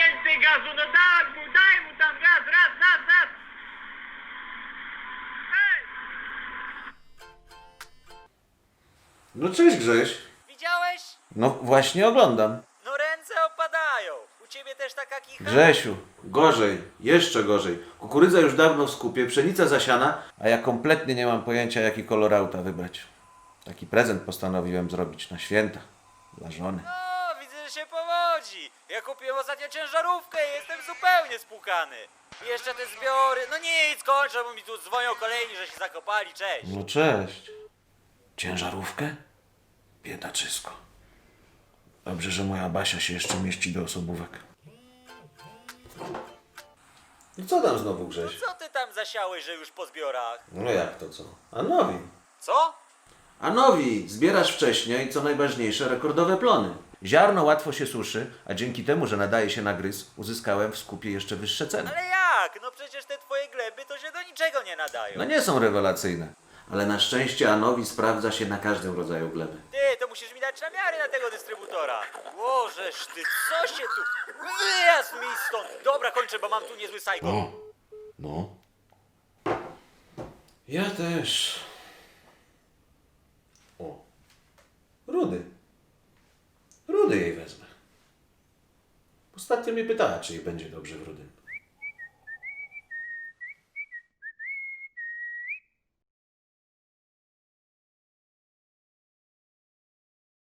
więcej gazu, no daj mu, daj mu tam gaz, raz, raz, raz. No cześć Grześ. Widziałeś? No właśnie oglądam. No ręce opadają. U ciebie też taka kicha? Grzesiu, gorzej, jeszcze gorzej. Kukurydza już dawno w skupie, pszenica zasiana, a ja kompletnie nie mam pojęcia jaki kolor auta wybrać. Taki prezent postanowiłem zrobić na święta dla żony. No, że się powodzi. Ja kupiłem ostatnio ciężarówkę i jestem zupełnie spłukany. I jeszcze te zbiory. No nic, kończę, bo mi tu dzwonią kolejni, że się zakopali. Cześć. No cześć. Ciężarówkę? Biedaczysko. Dobrze, że moja Basia się jeszcze mieści do osobówek. I co tam znowu Grześ? Co ty tam zasiałeś, że już po zbiorach? No jak to co? A nowi. Co? A nowi, zbierasz wcześniej, co najważniejsze, rekordowe plony. Ziarno łatwo się suszy, a dzięki temu, że nadaje się na gryz, uzyskałem w skupie jeszcze wyższe ceny. Ale jak? No przecież te twoje gleby to się do niczego nie nadają. No nie są rewelacyjne. Ale na szczęście Anowi sprawdza się na każdym rodzaju gleby. Ty, to musisz mi dać namiary na tego dystrybutora. Łożeż ty, co się tu... Wyjazd mi stąd! Dobra, kończę, bo mam tu niezły sajgon. No, no. Ja też. O, Rudy. Jej wezmę. Ostatnio mnie pytała, czy jej będzie dobrze w Rudym.